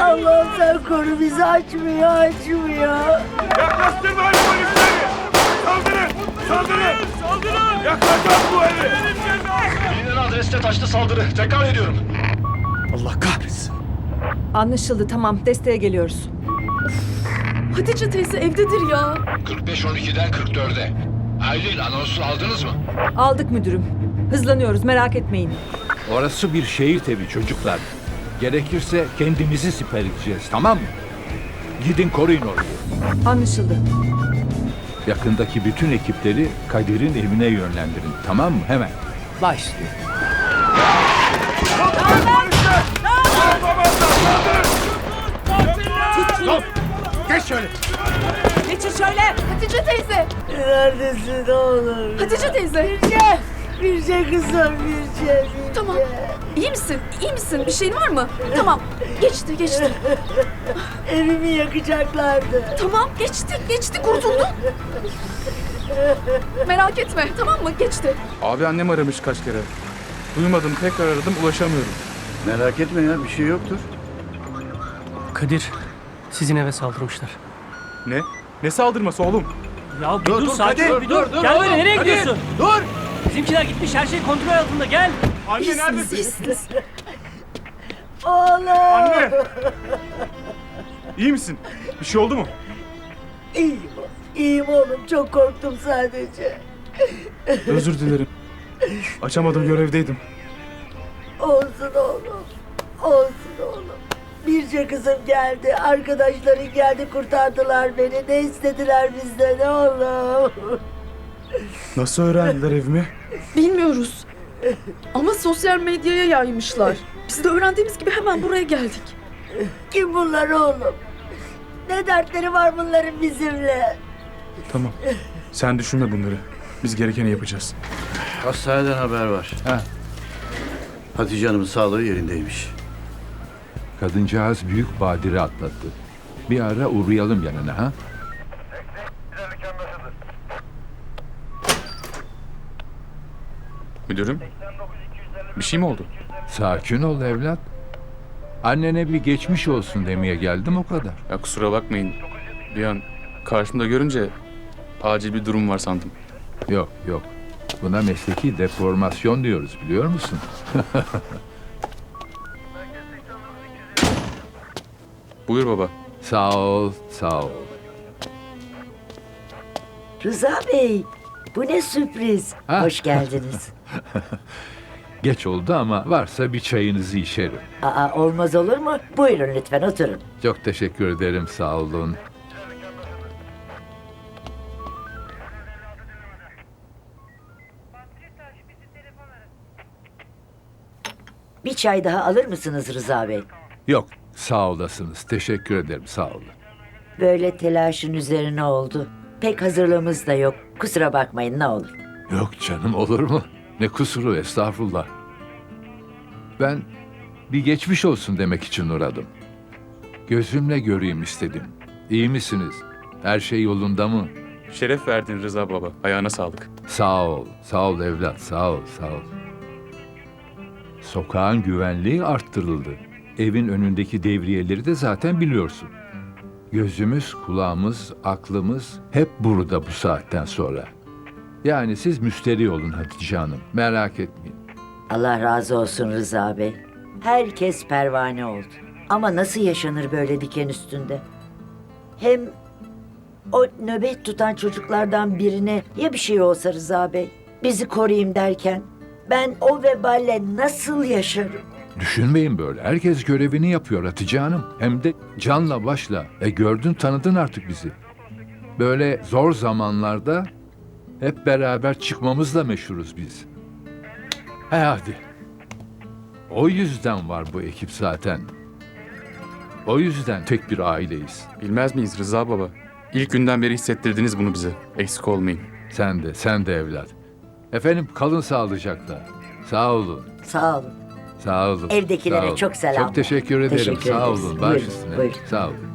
Allah'ım sen koru bizi açmıyor açmıyor. Yaklaştırmayın polisleri! Saldırın! Saldırın! Saldırın! Yaklaşın bu evi! Bilinen adreste taşlı saldırı. Tekrar ediyorum. Allah kahretsin. Anlaşıldı tamam desteğe geliyoruz. Hatice teyze evdedir ya. 45-12'den 44'e. Aylin anonsu aldınız mı? Aldık müdürüm. Hızlanıyoruz merak etmeyin. Orası bir şehir evi çocuklar. Gerekirse kendimizi siper edeceğiz tamam mı? Gidin koruyun orayı. Anlaşıldı. Yakındaki bütün ekipleri Kadir'in evine yönlendirin tamam mı? Hemen. Başlıyor. Geç şöyle. Geçin şöyle. Hatice teyze. Neredesin oğlum? Hatice teyze. Birce. Birce kızım Birce. Birce. Tamam. İyi misin? İyi misin? Bir şeyin var mı? Tamam. Geçti geçti. Evimi yakacaklardı. Tamam geçti geçti kurtuldun. Merak etme tamam mı? Geçti. Abi annem aramış kaç kere. Duymadım tekrar aradım ulaşamıyorum. Merak etme ya bir şey yoktur. Kadir, sizin eve saldırmışlar. Ne? Ne saldırması oğlum? Ya bir dur, sakin ol, bir dur. Gel böyle nereye gidiyorsun? Dur. Bizimkiler gitmiş, her şey kontrol altında. Gel. Anne neredesin? Oğlum. Anne! İyi misin? Bir şey oldu mu? İyiyim. İyiyim oğlum. Çok korktum sadece. Özür dilerim. Açamadım görevdeydim. Olsun oğlum. Olsun oğlum. Birce kızım geldi. Arkadaşların geldi kurtardılar beni. Ne istediler bizden oğlum? Nasıl öğrendiler evimi? Bilmiyoruz. Ama sosyal medyaya yaymışlar. Biz de öğrendiğimiz gibi hemen buraya geldik. Kim bunlar oğlum? Ne dertleri var bunların bizimle? Tamam. Sen düşünme bunları. Biz gerekeni yapacağız. Hastaneden haber var. Ha. Hatice Hanım'ın sağlığı yerindeymiş. Kadıncağız büyük badire atlattı. Bir ara uğrayalım yanına ha. Müdürüm. Bir şey mi oldu? Sakin ol evlat. Annene bir geçmiş olsun demeye geldim o kadar. Ya kusura bakmayın. Bir an karşımda görünce acil bir durum var sandım. Yok yok. Buna mesleki deformasyon diyoruz biliyor musun? Buyur baba. Sağ ol, sağ ol. Rıza Bey, bu ne sürpriz. Ha. Hoş geldiniz. Geç oldu ama varsa bir çayınızı içerim. Aa, olmaz olur mu? Buyurun lütfen oturun. Çok teşekkür ederim, sağ olun. Bir çay daha alır mısınız Rıza Bey? Yok, sağ olasınız. Teşekkür ederim, sağ olun. Böyle telaşın üzerine oldu. Pek hazırlığımız da yok. Kusura bakmayın ne olur. Yok canım olur mu? Ne kusuru estağfurullah. Ben bir geçmiş olsun demek için uğradım. Gözümle göreyim istedim. İyi misiniz? Her şey yolunda mı? Şeref verdin Rıza baba. Ayağına sağlık. Sağ ol, sağ ol evlat, sağ ol, sağ ol. Sokağın güvenliği arttırıldı. Evin önündeki devriyeleri de zaten biliyorsun. Gözümüz, kulağımız, aklımız hep burada bu saatten sonra. Yani siz müsterih olun Hatice Hanım, merak etmeyin. Allah razı olsun Rıza Bey. Herkes pervane oldu. Ama nasıl yaşanır böyle diken üstünde? Hem o nöbet tutan çocuklardan birine ya bir şey olsa Rıza Bey? Bizi koruyayım derken ben o veballe nasıl yaşarım? Düşünmeyin böyle. Herkes görevini yapıyor Hatice Hanım. Hem de canla başla. E gördün tanıdın artık bizi. Böyle zor zamanlarda hep beraber çıkmamızla meşhuruz biz. He hadi. O yüzden var bu ekip zaten. O yüzden tek bir aileyiz. Bilmez miyiz Rıza baba? İlk günden beri hissettirdiniz bunu bize. Eksik olmayın. Sen de, sen de evlat. Efendim kalın sağlıcakla. Sağ olun. Sağ olun. Sağ olun. Evdekilere sağ olun. çok selam. Çok teşekkür ederim. Teşekkür sağ ederiz. olun. Buyurun, Baş üstüne. buyurun. Sağ olun.